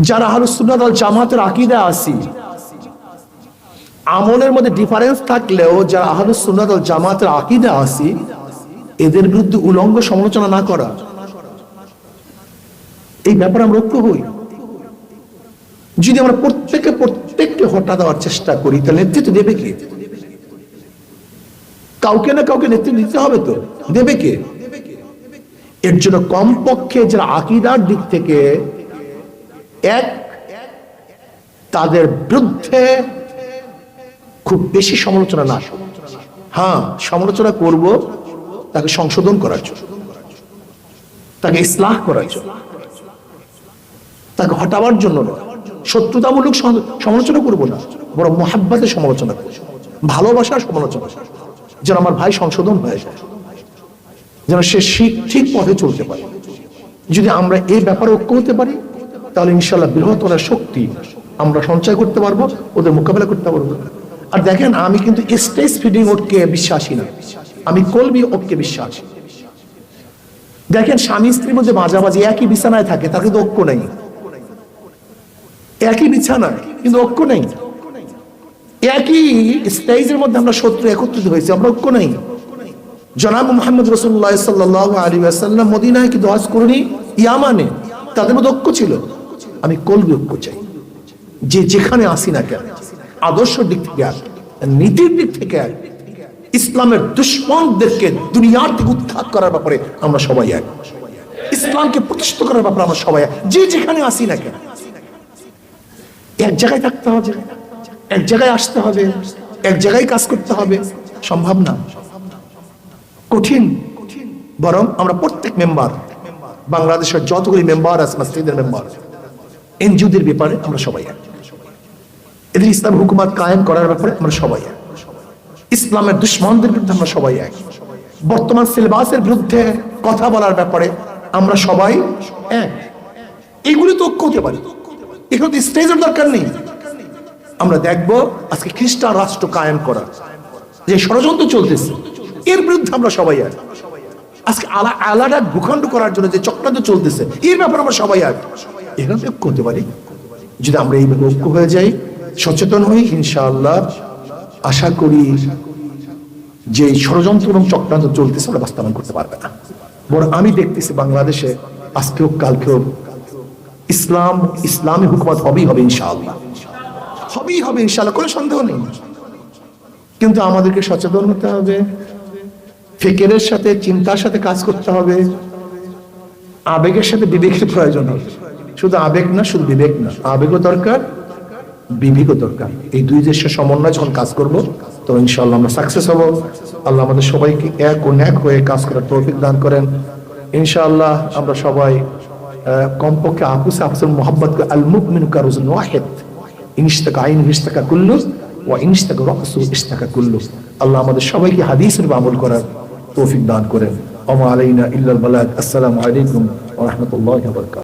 যারা ওয়াল জামাতের আকীদা আসি আমলের মধ্যে ডিফারেন্স থাকলেও যারা ওয়াল জামাতের আকীদা আসি এদের বিরুদ্ধে উলঙ্গ সমালোচনা না করা। এই ব্যাপারে আমরা ঐক্য হই। যদি আমরা প্রত্যেকে প্রত্যেককে হটা দেওয়ার চেষ্টা করি, তাহলে নেতৃত্ব দেবে কে? কাউকে না কাউকে নেতৃত্ব দিতে হবে তো? দেবে কে? এর জন্য কমপক্ষে যারা আকিদার দিক থেকে এক, তাদের বিরুদ্ধে খুব বেশি সমালোচনা না। হ্যাঁ সমালোচনা করব তাকে সংশোধন করার জন্য। তাকে ইসলাহ করার জন্য। তাকে হটাবার জন্য নয় শত্রুতামূলক সমালোচনা করব না। বড় মহাব্বাতের সমালোচনা করব। ভালোবাসার সমালোচনা যেন আমার ভাই সংশোধন হয়ে যায়। যেন সে ঠিক ঠিক পথে চলতে পারে। যদি আমরা এই ব্যাপারে ঐক্য হতে পারি তাহলে ইনশাল্লাহ বৃহত্তর শক্তি আমরা সঞ্চয় করতে পারব, ওদের মোকাবেলা করতে পারব। আর দেখেন, আমি কিন্তু স্টেজ ফিডিং ওটকে বিশ্বাসী না। আমি কলবি ওটকে বিশ্বাসী। দেখেন, স্বামী স্ত্রীর মধ্যে মাঝামাঝি একই বিছানায় থাকে, তার কিন্তু ঐক্য নেই। একই বিছানায় কিন্তু ঐক্য নেই। একই স্টেজের মধ্যে আমরা শত্রু একত্রিত হয়েছি, আমরা ঐক্য নেই। জনাব মোহাম্মদ রসুল্লাহ সাল্লাহ আলী আসাল্লাম মদিনায় কিন্তু হজ করিনি, ইয়ামানে তাদের মধ্যে ঐক্য ছিল। আমি কলবি ঐক্য চাই যে যেখানে আসি না কেন, আদর্শ দিক থেকে এক নীতির দিক থেকে এক ইসলামের দুশ্মনদেরকে দুনিয়ার থেকে উৎখাত করার ব্যাপারে আমরা সবাই এক। ইসলামকে প্রতিষ্ঠিত করার ব্যাপারে আমরা সবাই যে যেখানে আসি না কেন, এক জায়গায় থাকতে হবে, এক জায়গায় আসতে হবে, এক জায়গায় কাজ করতে হবে, সম্ভব না। কঠিন, বরং আমরা প্রত্যেক মেম্বার, বাংলাদেশের যতগুলি মেম্বার আছে, মসজিদের মেম্বার এনজিওদের ব্যাপারে আমরা সবাই এক। এদের ইসলাম হুকুমাত কায়েম করার ব্যাপারে আমরা সবাই এক। ইসলামের দুশ্মনদের বিরুদ্ধে আমরা সবাই এক। বর্তমান সিলেবাসের বিরুদ্ধে কথা বলার ব্যাপারে আমরা সবাই এক। এগুলি তো ঐক্য হতে পারি। তো স্টেজের দরকার নেই। আমরা দেখব আজকে খ্রিস্টান রাষ্ট্র কায়েম করা যে ষড়যন্ত্র চলতেছে, এর বিরুদ্ধে আমরা সবাই এক। আজকে আলা আলাদা ভূখণ্ড করার জন্য যে চক্রান্ত চলতেছে, এর ব্যাপারে আমরা সবাই এক। তো ঐক্য হতে পারি? যদি আমরা এইভাবে ঐক্য হয়ে যাই, সচেতন হই, ইনশাআল্লাহ, আশা করি যে ষড়যন্ত্র এবং চক্রান্ত চলতেছে আমরা বাস্তবায়ন করতে পারবে না। বরং আমি দেখতেছি বাংলাদেশে আজকেও, কালকেও ইসলাম, ইসলামী হুকুমত হবেই হবে, ইনশাআল্লাহ। হবেই হবে, ইনশাআল্লাহ, কোনো সন্দেহ নেই। কিন্তু আমাদেরকে সচেতন হতে হবে, ফিকেরের সাথে, চিন্তার সাথে কাজ করতে হবে, আবেগের সাথে বিবেকের প্রয়োজন হবে। শুধু আবেগ না, শুধু বিবেক না। আবেগও দরকার, বিবেকও দরকার। এই দুই দেশের সমন্বয় যখন কাজ করব তো ইনশাআল্লাহ আমরা সাকসেস হব। আল্লাহ আমাদের সবাইকে এক ও ন্যাক হয়ে কাজ করার তৌফিক দান করেন। ইনশাআল্লাহ আমরা সবাই কমপক্ষে আপুসে আপুসের মোহাম্মদ আল মুকমিন কারুজন ওয়াহিদ। ইনশতাকা আইন ইশতাকা কুল্লু, ওয়া ইনশতাকা রাসু ইশতাকা কুল্লু। আল্লাহ আমাদের সবাইকে হাদিসের আমল করার তৌফিক দান করেন। ওমা আলাইনা ইল্লাল বালাগ। আসসালামু আলাইকুম ওয়া রাহমাতুল্লাহি ওয়া বারাকাতুহু।